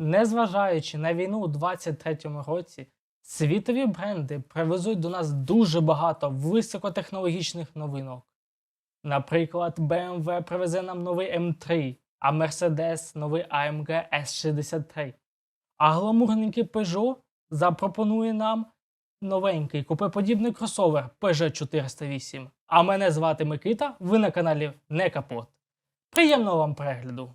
Незважаючи на війну у 23-му році, світові бренди привезуть до нас дуже багато високотехнологічних новинок. Наприклад, BMW привезе нам новий M3, а Mercedes новий AMG S63. А гламурненький Peugeot запропонує нам новенький купеподібний кросовер Peugeot 408. А мене звати Микита, ви на каналі Не Капот. Приємного вам перегляду!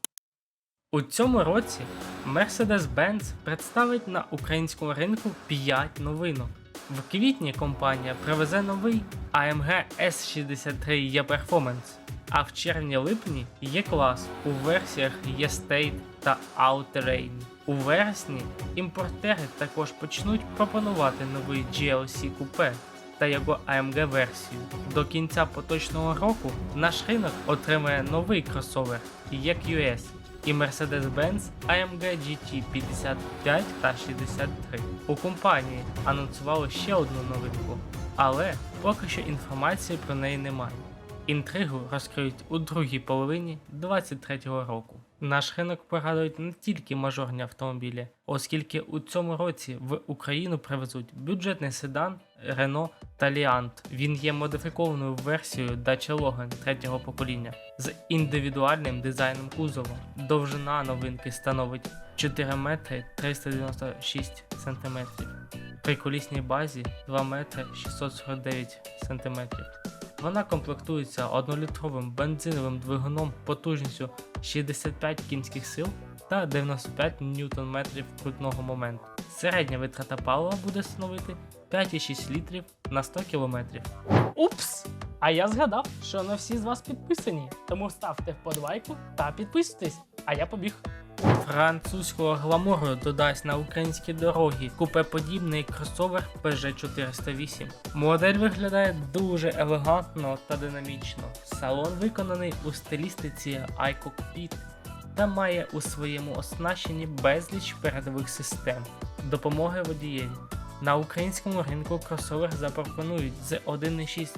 У цьому році Mercedes-Benz представить на українському ринку 5 новинок. В квітні компанія привезе новий AMG S63 E-Performance, а в червні-липні є-клас у версіях E-State та All-Terrain. У вересні імпортери також почнуть пропонувати новий GLC Coupe та його AMG версію. До кінця поточного року наш ринок отримає новий кросовер EQS і Mercedes-Benz AMG GT 55 та 63. У компанії анонсували ще одну новинку, але поки що інформації про неї немає. Інтригу розкриють у другій половині 2023 року. Наш ринок порадують не тільки мажорні автомобілі, оскільки у цьому році в Україну привезуть бюджетний седан Renault Taliant. Він є модифікованою версією Dacia Logan третього покоління з індивідуальним дизайном кузова. Довжина новинки становить 4 метри 396 сантиметрів. При колісній базі 2 метри 649 сантиметрів. Вона комплектується 1-літровим бензиновим двигуном потужністю 65 кінських сил та 95 Нм крутного моменту. Середня витрата палива буде становити 5,6 літрів на 100 км. Упс! А я згадав, що не всі з вас підписані, тому ставте вподобайку та підписуйтесь, а я побіг. Французького гламуру додасть на українські дороги купеподібний кросовер Peugeot 408. Модель виглядає дуже елегантно та динамічно. Салон виконаний у стилістиці iCockpit та має у своєму оснащенні безліч передових систем допомоги водієві. На українському ринку кросовер запропонують з 1,6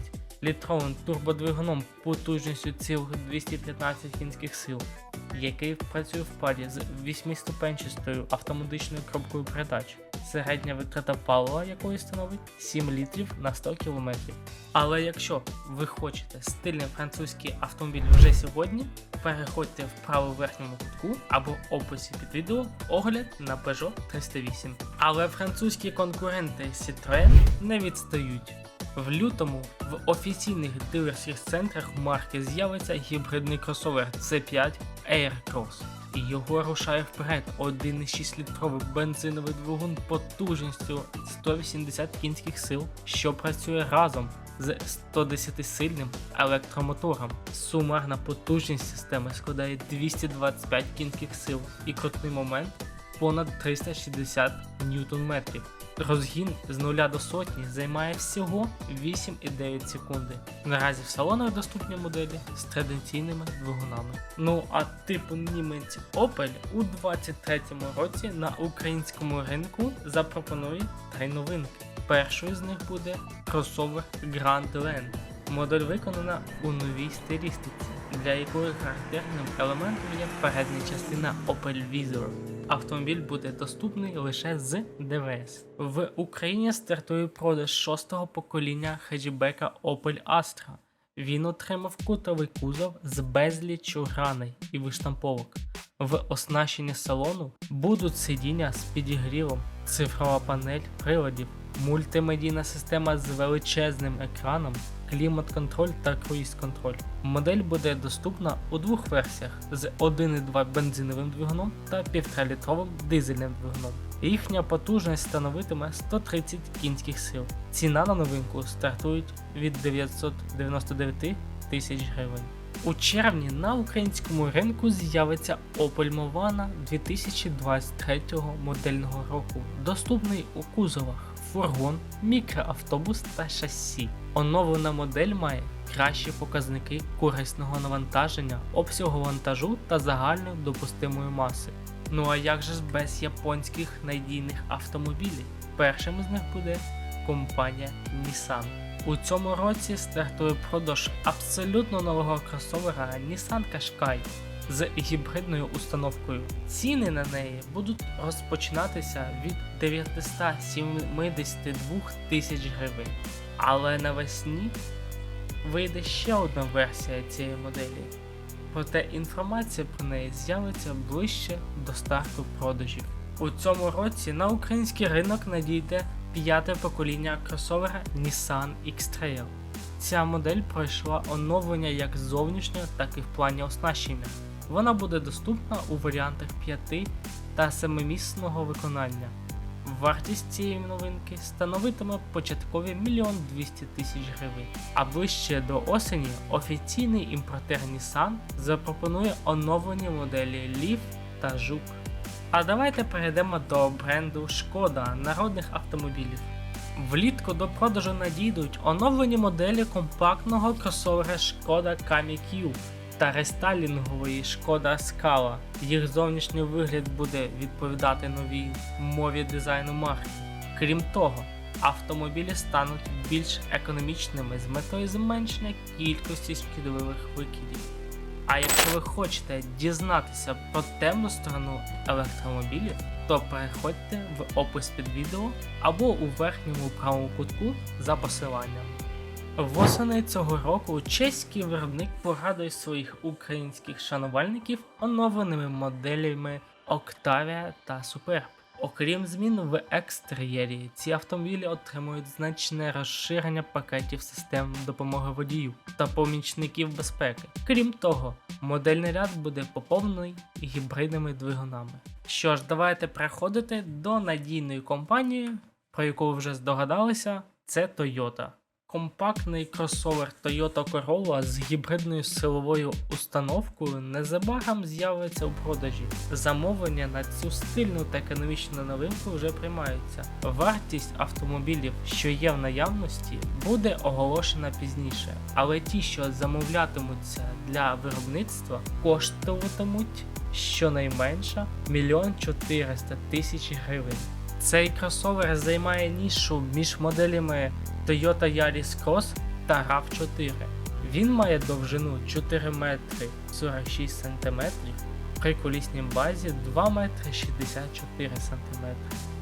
літровим турбодвигуном потужністю цілих 215 кінських сил, який працює в парі з 8-ступенчастою автоматичною коробкою передач. Середня витрата палива якої становить 7 літрів на 100 км. Але якщо ви хочете стильний французький автомобіль вже сьогодні, переходьте в праву верхньому кутку або описі під відео огляд на Peugeot 308. Але французькі конкуренти Citroën не відстають. В лютому в офіційних дилерських центрах марки з'явиться гібридний кросовер C5 Aircross. І його рушає вперед 1,6 літровий бензиновий двигун потужністю 180 кінських сил, що працює разом з 110 сильним електромотором. Сумарна потужність системи складає 225 кінських сил і крутний момент понад 360 ньютон-метрів. Розгін з 0 до сотні займає всього 8,9 секунди. Наразі в салонах доступні моделі з традиційними двигунами. Ну а типу німець Opel у 2023 році на українському ринку запропонує три новинки. Першою з них буде кросовер Grand. Модель виконана у новій стилістиці, для якої характерним елементом є передня частина Opel Vizor. Автомобіль буде доступний лише з ДВС. В Україні стартує продаж шостого покоління хеджбека Opel Astra. Він отримав кутовий кузов з безліччю граней і виштамповок. В оснащенні салону будуть сидіння з підігрівом, цифрова панель приладів, мультимедійна система з величезним екраном, клімат-контроль та круїз-контроль. Модель буде доступна у двох версіях з 1,2 бензиновим двигуном та 1,5-літровим дизельним двигуном. Їхня потужність становитиме 130 кінських сил. Ціна на новинку стартують від 999 тисяч гривень. У червні на українському ринку з'явиться Movana 2023 модельного року, доступний у кузовах фургон, мікроавтобус та шасі. Оновлена модель має кращі показники корисного навантаження, обсягу вантажу та загальної допустимої маси. Ну а як же ж без японських надійних автомобілів? Першим з них буде компанія Nissan. У цьому році стартує продаж абсолютно нового кросовера Nissan Qashqai. З гібридною установкою. Ціни на неї будуть розпочинатися від 972 тисяч гривень. Але навесні вийде ще одна версія цієї моделі. Проте інформація про неї з'явиться ближче до старту продажів. У цьому році на український ринок надійде п'яте покоління кросовера Nissan X-Trail. Ця модель пройшла оновлення як зовнішнього, так і в плані оснащення. Вона буде доступна у варіантах 5 та 7-місного виконання. Вартість цієї новинки становитиме початкові 1 200 тисяч гривень. А ближче до осені офіційний імпортер Nissan запропонує оновлені моделі Leaf та Жук. А давайте перейдемо до бренду Шкода народних автомобілів. Влітку до продажу надійдуть оновлені моделі компактного кросовера Шкода Kami та рестайлінгової Шкода Scala. Їх зовнішній вигляд буде відповідати новій мові дизайну марки. Крім того, автомобілі стануть більш економічними з метою зменшення кількості шкідливих викидів. А якщо ви хочете дізнатися про темну сторону електромобілів, то переходьте в опис під відео або у верхньому правому кутку за посиланням. Восени цього року чеський виробник порадує своїх українських шанувальників оновленими моделями Octavia та Superb. Окрім змін в екстер'єрі, ці автомобілі отримують значне розширення пакетів систем допомоги водію та помічників безпеки. Крім того, модельний ряд буде поповнений гібридними двигунами. Що ж, давайте переходити до надійної компанії, про яку ви вже здогадалися, це Toyota. Компактний кросовер Toyota Corolla з гібридною силовою установкою незабаром з'явиться у продажі. Замовлення на цю стильну та економічну новинку вже приймаються. Вартість автомобілів, що є в наявності, буде оголошена пізніше, але ті, що замовлятимуться для виробництва, коштуватимуть щонайменше 1 400 тисяч гривень. Цей кросовер займає нішу між моделями Toyota Yaris Cross та RAV4. Він має довжину 4 метри 46 см, при колісній базі 2 метри 64 см.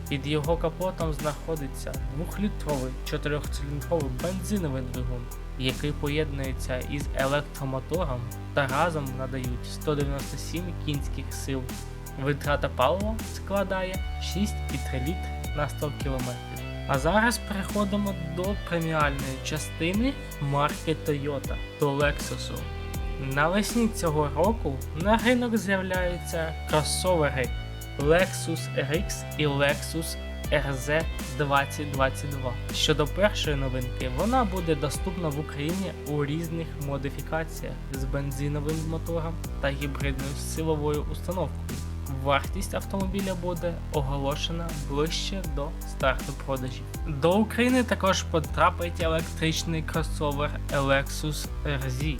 Під його капотом знаходиться 2-літровий 4-циліндровий бензиновий двигун, який поєднується із електромотором та разом надають 197 кінських сил. Витрата палива складає 6,3 літри на 100 км. А зараз переходимо до преміальної частини марки Toyota до Lexus. Навесні цього року на ринок з'являються кросовери Lexus RX і Lexus RZ 2022. Щодо першої новинки, вона буде доступна в Україні у різних модифікаціях з бензиновим мотором та гібридною силовою установкою. Вартість автомобіля буде оголошена ближче до старту продажів. До України також потрапить електричний кросовер Lexus RZ,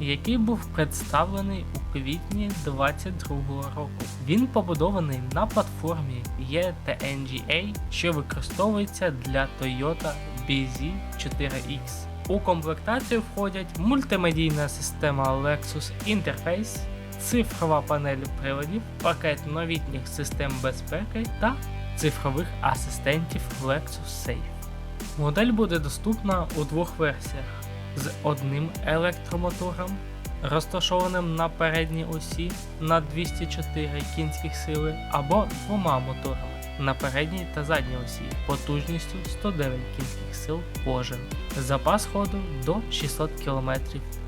який був представлений у квітні 2022 року. Він побудований на платформі ETNGA, що використовується для Toyota BZ4X. У комплектацію входять мультимедійна система Lexus Interface, цифрова панель приладів, пакет новітніх систем безпеки та цифрових асистентів Lexus Safe. Модель буде доступна у двох версіях з одним електромотором, розташованим на передній осі на 204 кінських сили, або двома моторами на передній та задній осі потужністю 109 кінських сил кожен. Запас ходу до 600 км.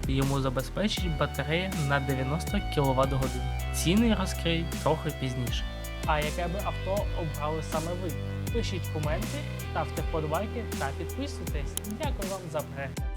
Йому забезпечить батарея на 90 кВт годин. Ціни розкриють трохи пізніше. А яке би авто обрали саме ви? Пишіть коменти, ставте вподобайки та підписуйтесь. Дякую вам за перегляд.